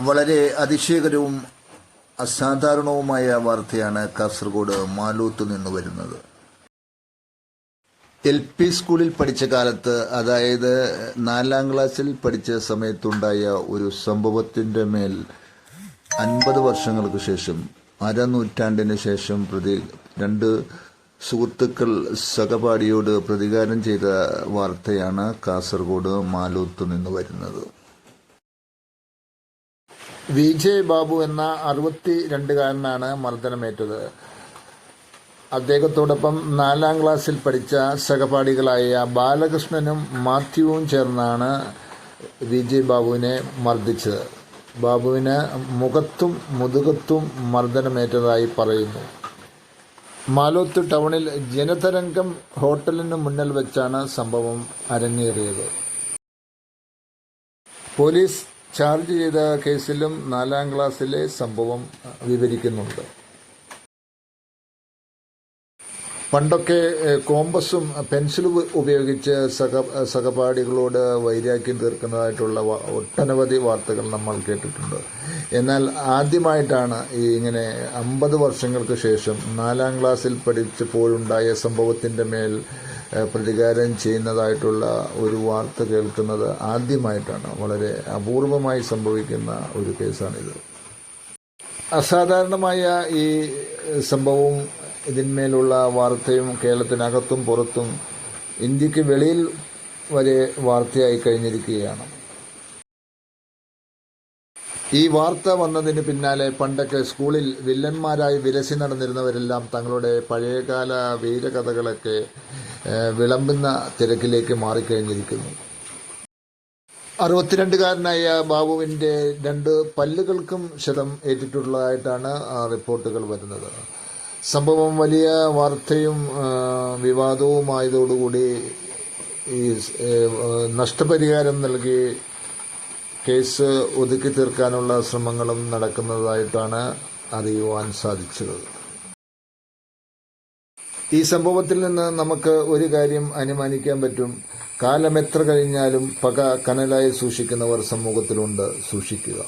വളരെ അതിശയകരവും അസാധാരണവുമായ വാർത്തയാണ് കാസർഗോഡ് മാലൂത്ത് നിന്ന് വരുന്നത്. എൽ പി സ്കൂളിൽ പഠിച്ച കാലത്ത് അതായത് നാലാം ക്ലാസ്സിൽ പഠിച്ച സമയത്തുണ്ടായ ഒരു സംഭവത്തിന്റെ മേൽ അൻപത് വർഷങ്ങൾക്ക് ശേഷം അരനൂറ്റാണ്ടിന് ശേഷം പ്രതി രണ്ട് സുഹൃത്തുക്കൾ സഹപാഠിയോട് പ്രതികാരം ചെയ്ത വാർത്തയാണ് കാസർഗോഡ് മാലൂത്ത് നിന്ന് വരുന്നത്. വി ജെ ബാബു എന്ന അറുപത്തി രണ്ടുകാരനാണ് മർദ്ദനമേറ്റത്. അദ്ദേഹത്തോടൊപ്പം നാലാം ക്ലാസ്സിൽ പഠിച്ച സഹപാഠികളായ ബാലകൃഷ്ണനും മാത്യുവും ചേർന്നാണ് വിജയ് ബാബുവിനെ മർദ്ദിച്ചത്. ബാബുവിന് മുഖത്തും മുതുകത്തും മർദ്ദനമേറ്റതായി പറയുന്നു. മാലോത്ത് ടൗണിൽ ജനതരംഗം ഹോട്ടലിന് മുന്നിൽ വെച്ചാണ് സംഭവം അരങ്ങേറിയത്. പോലീസ് ചാർജ് ചെയ്ത കേസിലും നാലാം ക്ലാസ്സിലെ സംഭവം വിവരിക്കുന്നുണ്ട്. പണ്ടൊക്കെ കോമ്പസും പെൻസിലും ഉപയോഗിച്ച് സഹ സഹപാഠികളോട് വൈരാഗ്യം തീർക്കുന്നതായിട്ടുള്ള ഒട്ടനവധി വാർത്തകൾ നമ്മൾ കേട്ടിട്ടുണ്ട്. എന്നാൽ ആദ്യമായിട്ടാണ് ഈ ഇങ്ങനെ അമ്പത് വർഷങ്ങൾക്ക് ശേഷം നാലാം ക്ലാസ്സിൽ പഠിച്ചപ്പോഴുണ്ടായ സംഭവത്തിന്റെ മേൽ പ്രതികാരം ചെയ്യുന്നതായിട്ടുള്ള ഒരു വാർത്ത കേൾക്കുന്നത് ആദ്യമായിട്ടാണ്. വളരെ അപൂർവമായി സംഭവിക്കുന്ന ഒരു കേസാണിത്. അസാധാരണമായ ഈ സംഭവവും ഇതിന്മേലുള്ള വാർത്തയും കേരളത്തിനകത്തും പുറത്തും ഇന്ത്യയ്ക്ക് വെളിയിൽ വരെ വാർത്തയായി കഴിഞ്ഞിരിക്കുകയാണ്. ഈ വാർത്ത വന്നതിന് പിന്നാലെ പണ്ടൊക്കെ സ്കൂളിൽ വില്ലന്മാരായി വിലസി നടന്നിരുന്നവരെല്ലാം തങ്ങളുടെ പഴയകാല വീരകഥകളൊക്കെ വിളമ്പുന്ന തിരക്കിലേക്ക് മാറിക്കഴിഞ്ഞിരിക്കുന്നു. അറുപത്തിരണ്ടുകാരനായ ബാബുവിന്റെ രണ്ട് പല്ലുകൾക്കും ക്ഷതം ഏറ്റിട്ടുള്ളതായിട്ടാണ് റിപ്പോർട്ടുകൾ വരുന്നത്. സംഭവം വലിയ വാർത്തയും വിവാദവുമായതോടുകൂടി ഈ നഷ്ടപരിഹാരം നൽകി കേസ് ഒതുക്കി തീർക്കാനുള്ള ശ്രമങ്ങളും നടക്കുന്നതായിട്ടാണ് അറിയുവാൻ സാധിച്ചത്. ഈ സംഭവത്തിൽ നിന്ന് നമുക്ക് ഒരു കാര്യം അനുമാനിക്കാൻ പറ്റും. കാലം എത്ര കഴിഞ്ഞാലും പക കനലായി സൂക്ഷിക്കുന്നവർ സമൂഹത്തിലുണ്ട്. സൂക്ഷിക്കുക.